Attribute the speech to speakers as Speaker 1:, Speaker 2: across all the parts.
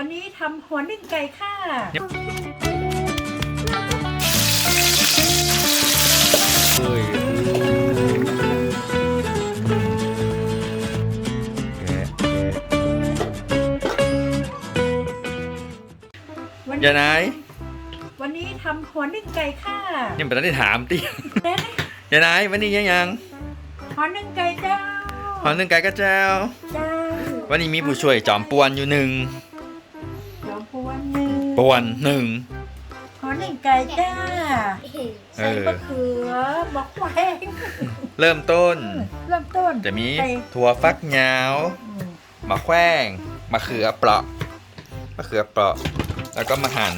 Speaker 1: วันนี้ทำหัวนึ่งไก่ค่ะ
Speaker 2: เฮ้ยแกะแกะ
Speaker 1: วัน
Speaker 2: อย่านาย
Speaker 1: วันนี้ทำหัวนึ่งไก่ค่ะ
Speaker 2: ยังไม่ได้ถามติ
Speaker 1: เด้
Speaker 2: อย่านายวันนี้ยังยัง
Speaker 1: หัวนึ่งไก่เจ้า
Speaker 2: หอหนึ่งไก่กระเจ้า
Speaker 1: เจ้า
Speaker 2: วันนี้มีผู้ช่วยจอมปวนอยู่หนึ่ง
Speaker 1: ปวนหนึ่ง
Speaker 2: หั
Speaker 1: วนึ่งไก่จ้า
Speaker 2: เอ
Speaker 1: ใส่
Speaker 2: อ
Speaker 1: มะเขือบอกแหวง
Speaker 2: เริ่มต้น
Speaker 1: เริ่มต้น
Speaker 2: จะมี
Speaker 1: ใส่
Speaker 2: ถั่วฟักยาว
Speaker 1: อืม
Speaker 2: มะแขว้งมะเขือเปราะมะเขือเปราะ แล้วก็มาหั่น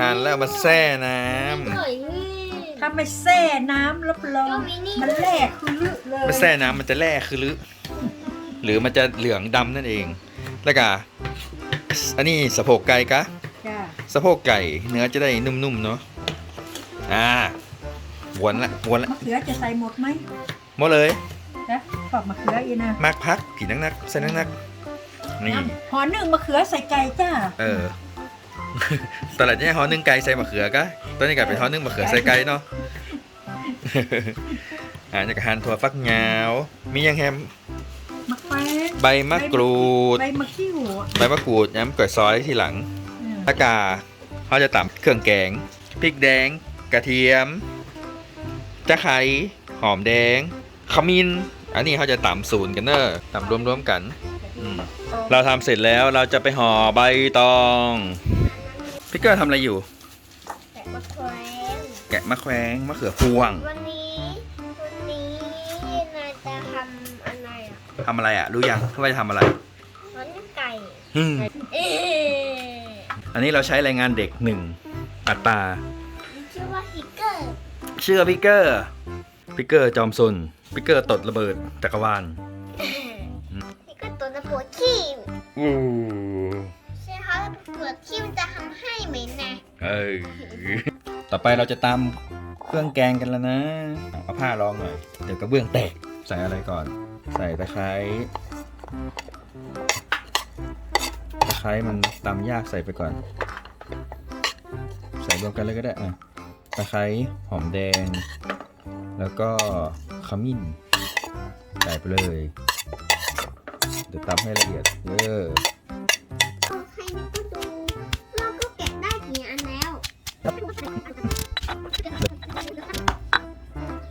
Speaker 2: หั่นแล้วมาแช่น้ำ
Speaker 3: หน่อยนี่
Speaker 1: ถ้าไม่แช่น้ำรับรอง
Speaker 3: ก็มีนี่
Speaker 1: มันแหลกคือลึเลย
Speaker 2: มาแช่น้ำมันจะแร่คือหรือหรือมันจะเหลืองดำนั่นเอง แล้วก็อันนี้สะโพกไก่กะ
Speaker 1: จ้า
Speaker 2: สะโพกไก่เนื้อจะได้นุ่มๆเนาะอ่าวนละวนละ
Speaker 1: มะเขือจะใส่หมดไหม
Speaker 2: หมดเลย
Speaker 1: นะขอบมะเขืออีกนะ
Speaker 2: มากพักผีนักนักๆใส่นักนักๆนี่
Speaker 1: หอนึ่งมะเขือใส่ไก่จ้า
Speaker 2: เออตอนแรกเนี่ยฮอนึ่งไก่ใส่มะเขือกะตอนนี้กลายเป็นฮอนึ่งมะเขือใส่ไก่เนาะอ่าจากหั่นถั่วฟักยาว มียังแฮม
Speaker 1: มะแขวน
Speaker 2: ใบมะกรูด
Speaker 1: ใบมะขิ้ว
Speaker 2: ใบมะกรูดย้ำก่อยซอยทีหลัง
Speaker 1: อืม
Speaker 2: ตะกาเขาจะตำเครื่องแกงพริกแดง กระเทียมตะไคร้หอมแดงขมิ้นอันนี้เขาจะตำศูนย์กันเนอะตำรวมๆกันอืมเราทำเสร็จแล้วเราจะไปห่อใบตองพี่เกอร์ทำอะไรอยู่
Speaker 3: แต่มะแขวน
Speaker 2: แกะมะแขวงมะเขือพวง
Speaker 3: วันนี้วันนี้นายจะทำอะไรอะ
Speaker 2: ทำอะไรอะรู้ยังว่าจะทำอะไร
Speaker 3: วันนี้ไก่
Speaker 2: อืม
Speaker 3: เอ๊ะ
Speaker 2: อันนี้เราใช้แรงงานเด็กหนึ่งอัตรา
Speaker 3: ชื่อว่าฮิกเกอร์
Speaker 2: เชื่อพี่เกอร์พี่เกอร์จอมซนพี่เกอร์ตดระเบิดจักรวาล
Speaker 3: ฮิกเกอร์ตัวจะปวดขี้
Speaker 2: อู้
Speaker 3: ใช่เขาปวดขี้มันจะทำให้เหม็นนะ
Speaker 2: เออต่อไปเราจะตามเครื่องแกงกันแล้วนะเอาผ้ารองหน่อยเดี๋ยวกระเบื้องแตกใส่อะไรก่อน ใส่ตะไคร้ตะ ไคร้มันตำยากใส่ไปก่อน ใส่รวมกันเลยก็ได้อะตะไคร้หอมแดง แล้วก็ขมิ้นใส่ไปเลย เดี๋ยวตำให้ละเอียดเออ
Speaker 3: เอาให้ดูดูเราก็แกะได้กี่อันแล้ว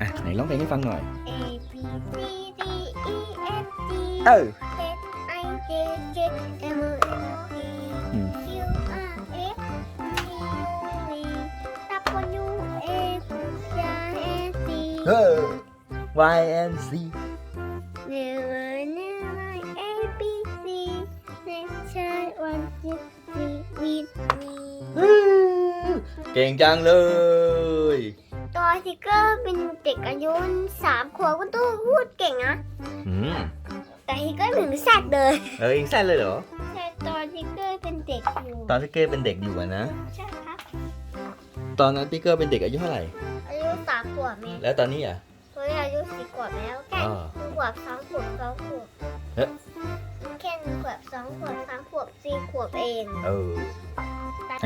Speaker 2: อะไหนร้องเพลงให้ฟังหน่อย
Speaker 3: A B C D E F G
Speaker 2: เออ
Speaker 3: Z
Speaker 2: เออ Y N C
Speaker 3: Never never A B C Next child one two three with me
Speaker 2: เก่งจังเลย
Speaker 3: ตัวทิกเกอร์เป็นเด็กอายุสามขวบก็ต้องพูดเก่งนะ
Speaker 2: อืม
Speaker 3: แต่ทิกเกอร์ถึงแซดเลย
Speaker 2: เอ้ยแซ่เลยเหรอ
Speaker 3: แต่ตอนทิกเกอร์เป็นเด็กอยู่
Speaker 2: ตอนที่เกอร์เป็นเด็กอยู่อะนะ
Speaker 3: ใช่ครับ
Speaker 2: ตอนนั้นพี่เกอร์เป็นเด็กอายุเท่าไหร่า
Speaker 3: ยุสามขวบแม่
Speaker 2: แล้วตอนนี้อะ
Speaker 3: ตัวนี้อายุสี่ขวบแล้วแค่
Speaker 2: อ่า
Speaker 3: หนึ่งขวบสองขวบสองขวบ
Speaker 2: เอ๊ะ
Speaker 3: แค่หนึ่งขวบสองขวบสามขวบสี่ขวบเอง
Speaker 2: เออไอ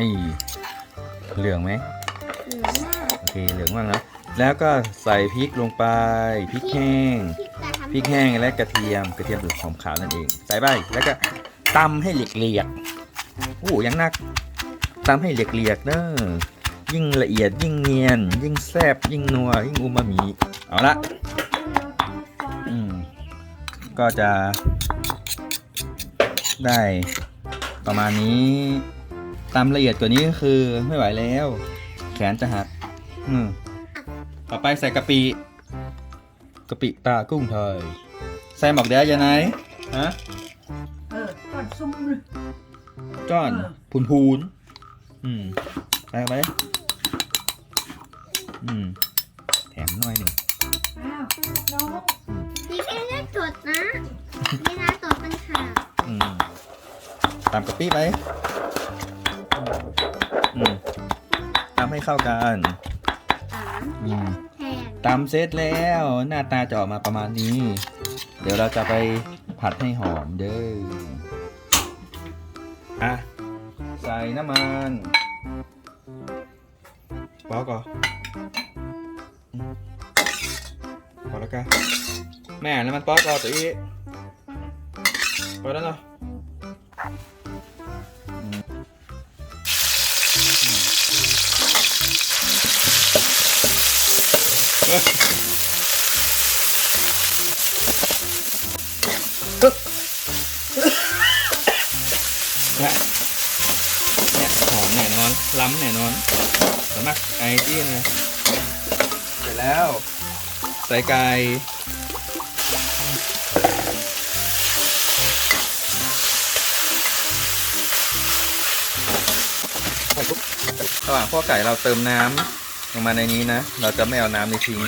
Speaker 2: เหลืองไหม
Speaker 3: หนึ่งมาก
Speaker 2: โอเคเหลืองมากนะแล้วก็ใส่พริกลงไปพริกแห้ง
Speaker 3: ที่จะทำ
Speaker 2: พริกแห้งและกระเทียมกระเทียมหรือหอมขาวนั่นเอง ใส่ไปแล้วก็ตำให้เหลียกๆโอ้ยังนักตำให้เหลียกๆเนอะ ยิ่งละเอียดยิ่งเนียน ยิ่งแซ่บยิ่งนัวยิ่งอูมามิเอาละอืมก็จะ ได้ประมาณนี้ตามละเอียดกว่านี้ก็คือไม่ไหวแล้ว แขนจะหักอืมต่อไปใส่กะปิกะปิตากุ้งไทยใส่หมอกแดงยังไงฮะ
Speaker 1: เออก่อนซุ่ม
Speaker 2: จ้อน
Speaker 1: เออ
Speaker 2: พูนพูนๆอืม ใส่ไปอืมแถมหน่อยหนึ่ง
Speaker 1: อ้าวน้อง
Speaker 3: นี่แค่เลือกตดนะนี่นะตดเป็นขา
Speaker 2: อืมตามกะปิไปอืมตามให้เข้ากัน
Speaker 3: สาม
Speaker 2: อืม
Speaker 3: แทน
Speaker 2: ตามเสร็จแล้วหน้าตาจะออกมาประมาณนี้ เดี๋ยวเราจะไปผัดให้หอมเด้ออะใส่น้ำมัน พอก่อนพอแล้วกันแม่น้ำมันป๊อก ก่อนตัวอีพอแล้วเนาะอืมเอ้ยปึ๊บเนี่ยเนี่ยหอมแน่นอนล้ำแน่นอนสมัครไอจี้นะเสร็จแล้ว ใส่ไก่ระหว่างพวกไก่เราเติมน้ำลงมาในนี้นะ เราจะไม่เอาน้ำในทิ้ง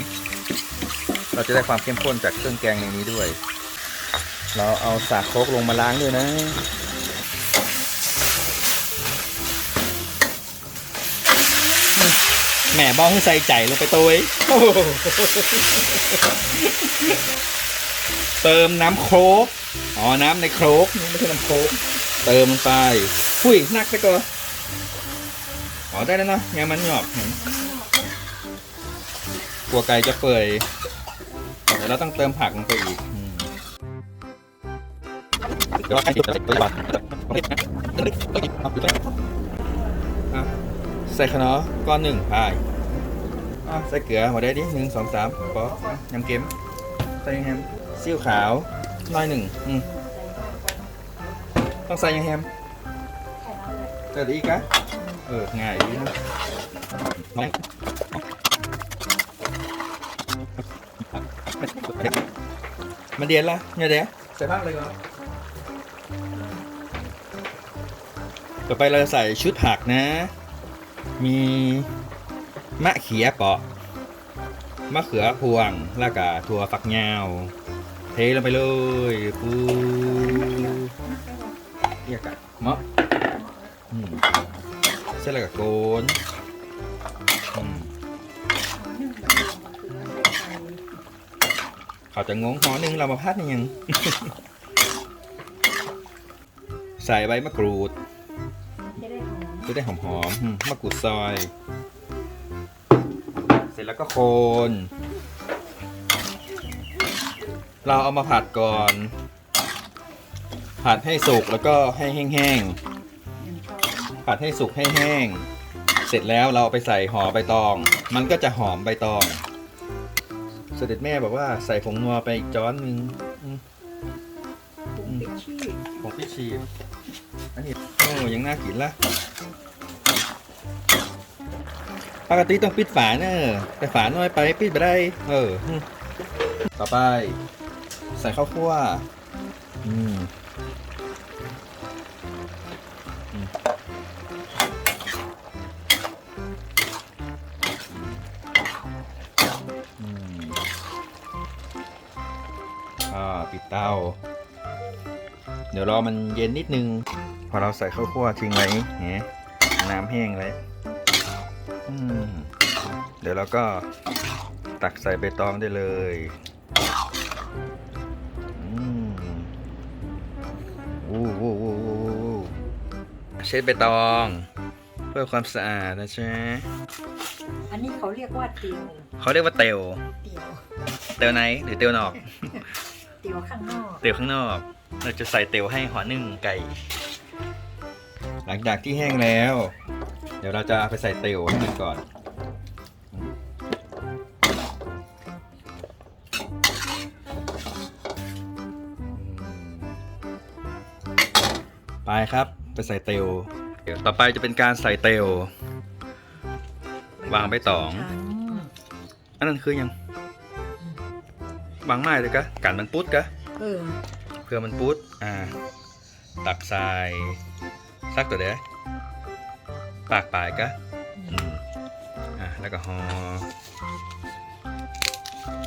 Speaker 2: เราจะได้ความเข้มข้นจากเครื่องแกงในนี้ด้วย เราเอาสาโครกลงมาล้างด้วยนะ แหมบ้องให้ใส่ใจลงไปตัวเติมน้ำโครกอ๋อ น้ำในโครกนี่ไม่ใช่น้ำโครกเติมลงไปหุ้ยนักไปก่อนอ๋อได้แล้วเนาะงานมันหยอบเห็นกลัวไก่จะเปื่อยเดี๋ยวเราต้องเติมผักลงไปอีกเดี๋ยวไก่จะเปื่อยอะ ใส่ขนอก้อนหนึ่งไปอะใส่เกลือมาได้ดิหนึ่งสองสามปอยำเค็มใส่แฮมซีอิ๊วขาวน้อยหนึ่งอืมต้องใส่ยังแฮมใส่ได้อีกอะเออง่ายดีนะน้องมันเดียนละเนี่ยเดี๋ยวใส่ผักเลยก่อนต่อไปเราจะใส่ชุดผักนะ มีมะเขือเปาะ มะเขือพวง แล้วก็ถั่วฝักยาว เทลงไปเลยปูเรียกอะมะเสร็จแล้วก็โกนเขาจะงงหอหนึ่งเรามาพัดนี่ยัง ใส่ใบมะกรูด
Speaker 1: จะได้หอม
Speaker 2: จะได้หอมๆอืมมะกรูดซอย เสร็จแล้วก็โคน เราเอามาผัดก่อน ผัดให้สุกแล้วก็ให้แห้ง
Speaker 1: หนึ่งช้อน
Speaker 2: ๆผัดให้สุกให้แห้ง เสร็จแล้วเราเอาไปใส่ห่อใบตอง มันก็จะหอมใบตอง เสด็จแม่บอกว่าใส่ผงนัวไปอีกจ้อนหนึ่งอืม
Speaker 1: ปรุงเป็นชีส
Speaker 2: ผงพิชีอันนี้โอ้ยังน่ากินละ ปกติต้องปิดฝาเนอะแต่ฝาน้อยไปปิดไม่ได้ เออ ต่อไป ใส่ข้าวคั่วอืมอ่าปิดเตา เดี๋ยวรอมันเย็นนิดนึง พอเราใส่ข้าวคั่วทิ้งไว้เงี้ยน้ำแห้งเลย เดี๋ยวเราก็ตักใส่ใบตองได้เลยอืมอู้วู้วู้วู้วู้วู้เช็ดใบตอง เพื่อความสะอาดนะจ๊ะ
Speaker 1: อันนี้เขาเรียกว่าเตียว
Speaker 2: เขาเรียกว่าเตล
Speaker 1: เตียว
Speaker 2: เตลไหนหรือเตลนอก
Speaker 1: เตียวข้างนอก
Speaker 2: เตลข้างนอก เราจะใส่เตลให้หัวหนึ่งไก่ หลังจากที่แห้งแล้ว เดี๋ยวเราจะเอาไปใส่เตลให้มันก่อน ไปครับไปใส่เตลเดี๋ยวต่อไปจะเป็นการใส่เตลวางใบตอง
Speaker 1: ชั้น
Speaker 2: อันนั้นคือยัง วางไม้เลยกะกันมันปุ๊ดกะ
Speaker 1: เออ
Speaker 2: เพื่อมันปุ๊ดอ่า ตักทรายซักตัวเด้อ ปากปลายกะอืมอะแล้วก็หอ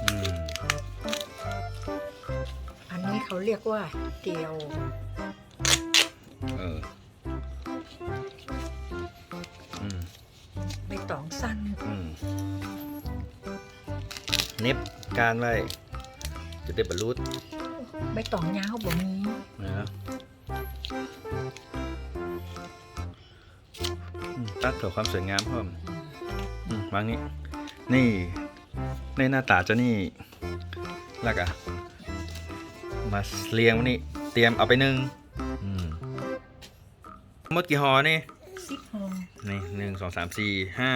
Speaker 2: อืม
Speaker 1: อันนี้เขาเรียกว่าเตียว
Speaker 2: เอออืม
Speaker 1: ใบตองสั้น
Speaker 2: อืมเน็บการไว้จะได้บรรลุ
Speaker 1: ใบตองยาวบ่มี
Speaker 2: ตัดเผื่อความสวยงามเพิ่มอืมวางนี้ นี่ในหน้าตาจะนี่แล้วก็มาเรียงไว้นี่เตรียมเอาไปนึ่งอืมทั้งหมดกี่ห่อนี่
Speaker 1: ซิกฮอม
Speaker 2: นี่หนึ่งสองสามสี่ห้า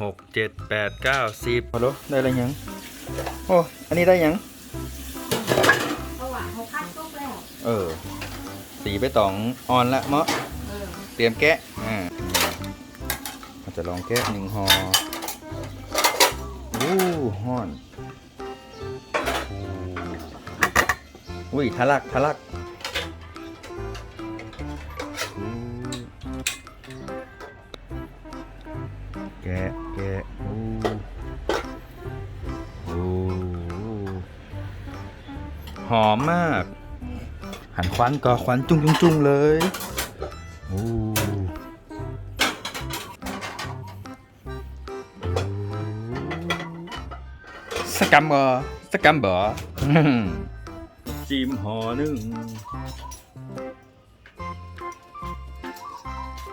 Speaker 2: หกเจ็ดแปดเก้าสิบฮัลโหลได้อะไรยัง โอ้ อันนี้ได้ยัง
Speaker 1: เพราะว่าเขาคัดตุ๊กแล้ว
Speaker 2: เออ สีไปตองออนละเมาะ
Speaker 1: เต
Speaker 2: รียมแกะอ่าเราจะลองแกะหนึ่งห่ออู้ห่อนอุ้ยทะลักทะลักแกะแกะอู้อู้หอมมาก หันควันก็ควันจุ้งจุ้งจุ้งเลย กรรมเบอร์สกรรมเบอร์จิมห่อหนึ่ง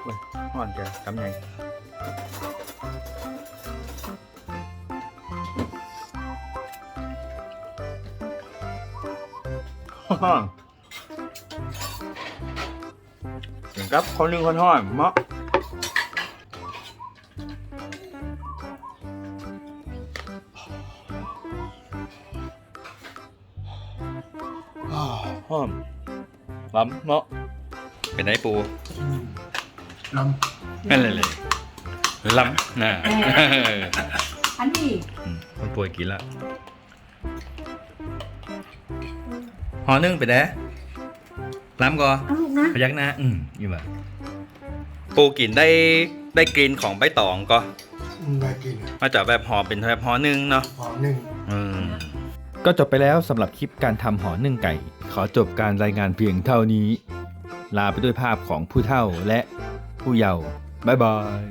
Speaker 2: เว้ห่อนจะทำไงฮ่อนกับคนหนึ่งคนห่อนเมาะ Bên đấy bù
Speaker 4: ล
Speaker 2: Lên lên lên Lắm nè
Speaker 1: อันนี้
Speaker 2: Con bùi kỹ lạ Hò nương phải đá Lắm co
Speaker 1: เอาลูกนะ
Speaker 2: พยักหน้าอืมอยู่แบบปูกินได้ได้กลิ่นของใบตองก็ำ
Speaker 4: ได้กิน
Speaker 2: มาจากแบบห่อเป็นแบบห่อนึ่งเนาะ
Speaker 4: หอมหนึ่ง
Speaker 2: อืม ก็จบไปแล้วสำหรับคลิปการทำห่อนึ่งไก่ ขอจบการรายงานเพียงเท่านี้ ลาไปด้วยภาพของผู้เฒ่าและผู้เยาว์บ๊ายบาย